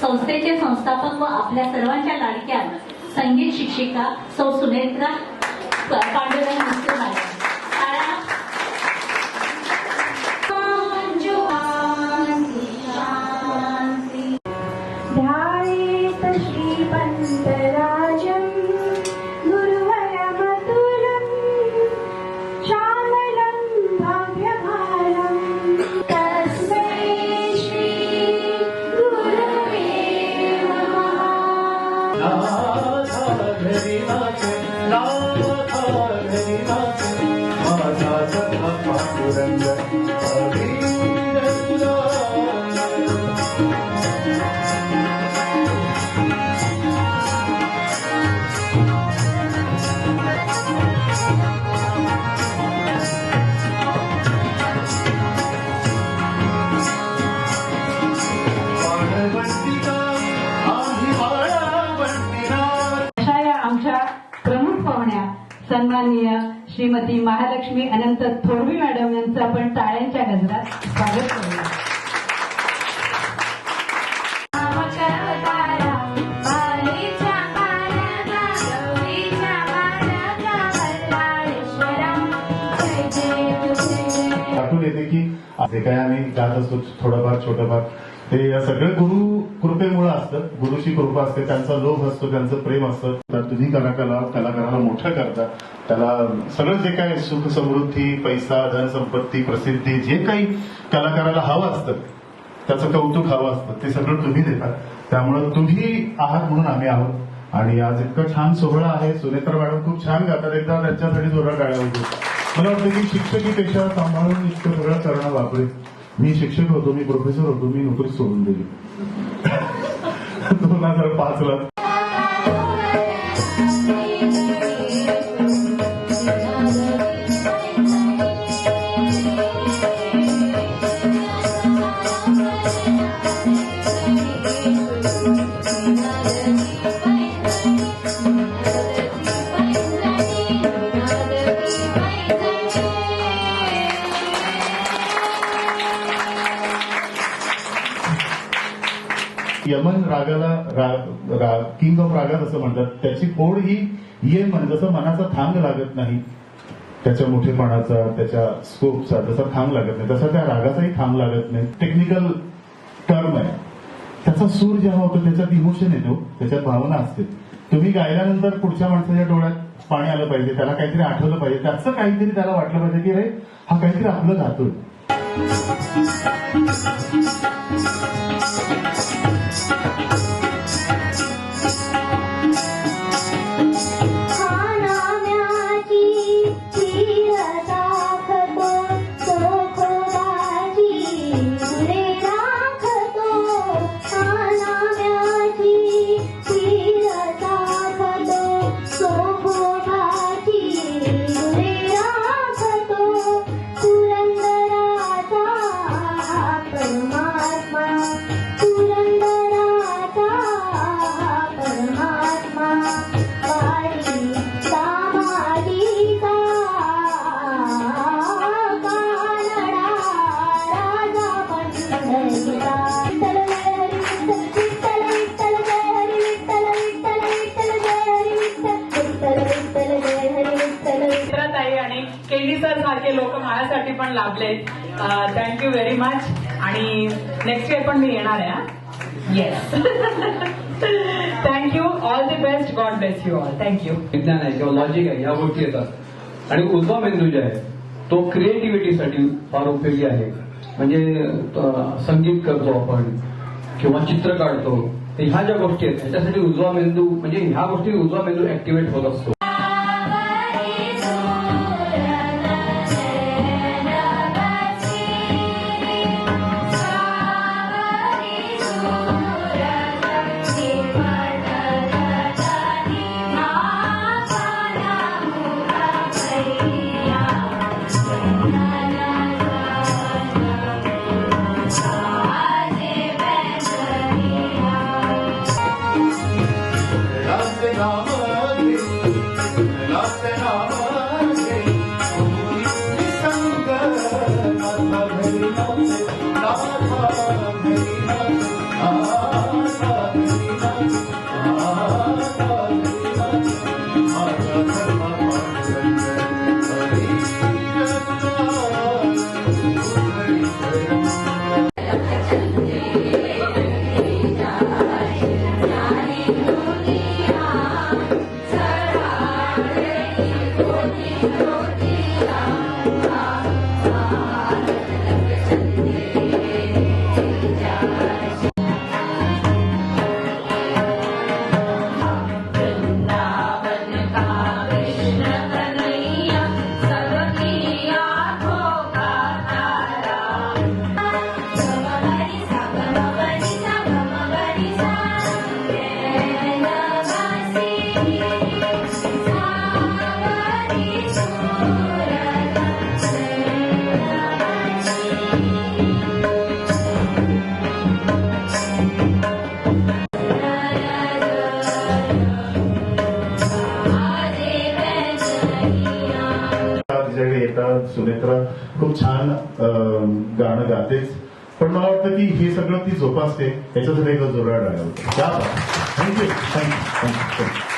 संस्थेचे संस्थापक व आपल्या सर्वांच्या लाडक्या संगीत शिक्षिका सौ सुनेत्रा पांडुरंग श्रीमती महालक्ष्मी अनंत थोरवी मॅडम यांचं आपण टाळ्यांच्या गजरात स्वागत करूया. आठवण येते की जे काय आम्ही जात असतो थोडंफार छोटंफार ते या सगळं गुरु कृपेमुळे असतं. गुरुची कृपा असते. त्यांचा लोभ असतो त्यांचं प्रेम असतं. तर तुम्ही कलाकाराला कलाकाराला मोठं करता. त्याला सगळं जे काय सुख समृद्धी पैसा धनसंपत्ती प्रसिद्धी जे काही कलाकाराला हवं असतं त्याचं कौतुक हवं असतं ते सगळं तुम्ही देता. त्यामुळं तुम्ही आहात म्हणून आम्ही आहोत. आणि आज इतकं छान सोहळा आहे. सुनेत्र मॅडम खूप छान गातात एकदा त्यांच्यासाठी जोरा टाळ्या होतो. मला वाटतं की शिक्षकी पेशा सांभाळून इतकं सगळं करणं वापरेल मी शिक्षक होतो मी प्रोफेसर होतो मी नोकरी सोडून दिली. दोन हजार पाच ला यमन रागाला राग राग किंग ऑफ रागात असं म्हणतात त्याची ओढ ही ये म्हण जसं मनाचा थांग लागत नाही त्याच्या मोठेपणाचा त्याच्या स्कोपचा जसा थांब लागत नाही तसा त्या रागाचाही थांब लागत नाही. टेक्निकल टर्म आहे. त्याचा सूर जेव्हा होतो त्याच्यात इमोशन येतो त्याच्यात भावना असते. तुम्ही गायल्यानंतर पुढच्या माणसाच्या डोळ्यात पाणी आलं पाहिजे त्याला काहीतरी आठवलं पाहिजे त्याचं काहीतरी त्याला वाटलं पाहिजे की रे हा काहीतरी आपलं गातोय लोक पण लाभले. थँक्यू व्हेरी मच आणि नेक्स्ट इयर पण मी येणार आहे yes thank you all the best God bless you all thank you विज्ञान आहे किंवा लॉजिक आहे या गोष्टी येतात. आणि उजवा मेंदू जे आहे तो क्रिएटिव्हिटीसाठी फार उपयोगी आहे. म्हणजे संगीत करतो आपण किंवा चित्र काढतो ह्या ज्या गोष्टी आहेत त्याच्यासाठी उजवा मेंदू म्हणजे ह्या गोष्टी उजवा मेंदू ऍक्टिव्हेट होत असतो. येतात सुनेत्रा खूप छान अं, गाणं गातेच. पण मला वाटतं की हे सगळं ती जोपासते. याच्यासाठी एक जोरात डाळ्या थँक्यू थँक्यू थँक्यू